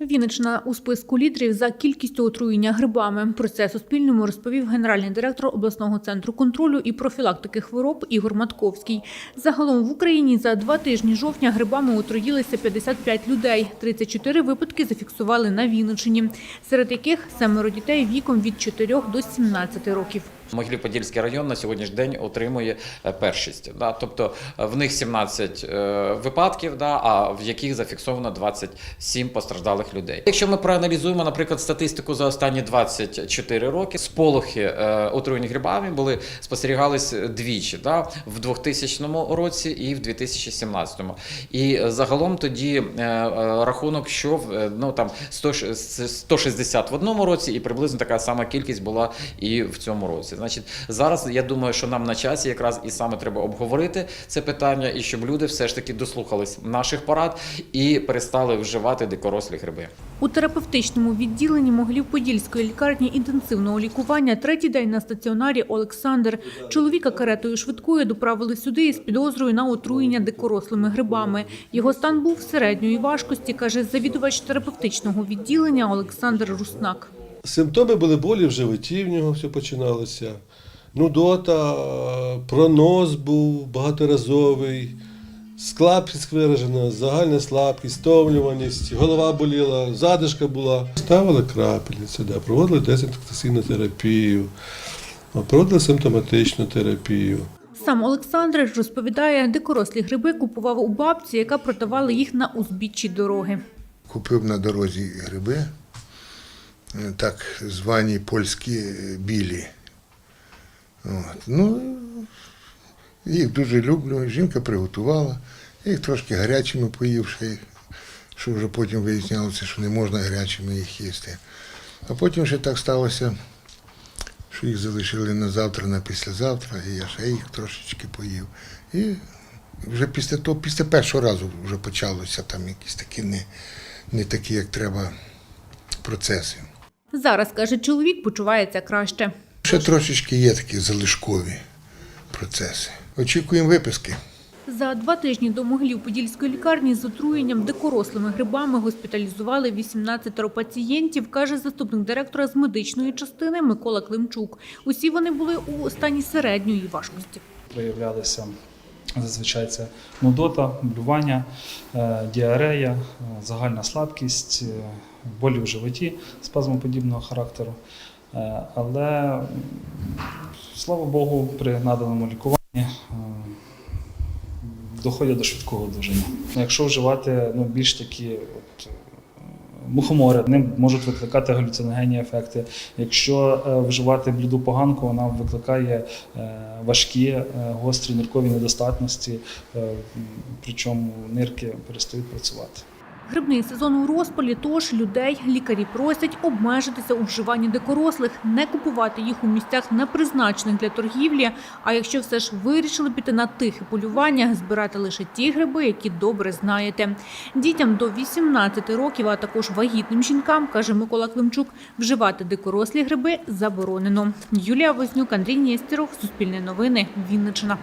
Вінниччина у списку лідерів за кількістю отруєння грибами. Про це Суспільному розповів генеральний директор обласного центру контролю і профілактики хвороб Ігор Матковський. Загалом в Україні за два тижні жовтня грибами отруїлися 55 людей. 34 випадки зафіксували на Вінниччині, серед яких семеро дітей віком від 4 до 17 років. Могилів-Подільський район на сьогоднішній день отримує е, першість. Да? Тобто е, в них 17 е, випадків, да? а в яких зафіксовано 27 постраждалих людей. Якщо ми проаналізуємо, наприклад, статистику за останні 24 роки, сполохи е, отруєння грибами були спостерігались двічі да? в 2000 році і в 2017. І е, загалом тоді е, е, рахунок, що е, ну, там 160 в одному році, і приблизно така сама кількість була і в цьому році. Значить, зараз я думаю, що нам на часі якраз і саме треба обговорити це питання, і щоб люди все ж таки дослухались наших порад і перестали вживати дикорослі гриби. У терапевтичному відділенні Могилів-Подільської лікарні інтенсивного лікування третій день на стаціонарі Олександр. Чоловіка каретою швидкою доправили сюди із підозрою на отруєння дикорослими грибами. Його стан був середньої важкості, каже завідувач терапевтичного відділення Олександр Руснак. Симптоми були болі в животі, в нього все починалося. Нудота, пронос був багаторазовий, слабкість виражена, загальна слабкість, стомлюваність, голова боліла, задишка була. Ставили крапельниці, да, проводили дезінфекційну терапію, проводили симптоматичну терапію. Сам Олександр розповідає, дикорослі гриби купував у бабці, яка продавала їх на узбіччі дороги. Купив на дорозі гриби, так звані польські білі. От. Ну, їх дуже люблю. Жінка приготувала, я їх трошки гарячими поїв, ще що вже потім вияснялося, що не можна гарячими їх їсти. А потім ще так сталося, що їх залишили на завтра, на післязавтра, і я ще їх трошечки поїв. І вже після того, після першого разу вже почалося там якісь такі не, не такі, як треба, процеси. Зараз, каже чоловік, почувається краще. Ще трошечки є такі залишкові процеси. Очікуємо виписки. За два тижні до Могилів-Подільської лікарні з отруєнням дикорослими грибами госпіталізували 18 пацієнтів, каже заступник директора з медичної частини Микола Климчук. Усі вони були у стані середньої важкості. Проявлялися зазвичай це нудота, блювання, е, діарея, е, загальна слабкість, е, болі в животі спазмоподібного характеру. Але, слава Богу, при наданому лікуванні доходять до швидкого одужання. Якщо вживати ну, більш такі от, е, мухомори, вони можуть викликати галюциногенні ефекти. Якщо е, вживати бліду поганку, вона викликає е, важкі е, гострі ниркові недостатності, е, причому нирки перестають працювати. Грибний сезон у розпалі, тож людей лікарі просять обмежитися у вживанні дикорослих, не купувати їх у місцях, не призначених для торгівлі. А якщо все ж вирішили піти на тихе полювання, збирати лише ті гриби, які добре знаєте. Дітям до 18 років, а також вагітним жінкам, каже Микола Климчук, вживати дикорослі гриби заборонено. Юлія Вознюк, Андрій Нєстєров, Суспільне новини, Вінниччина.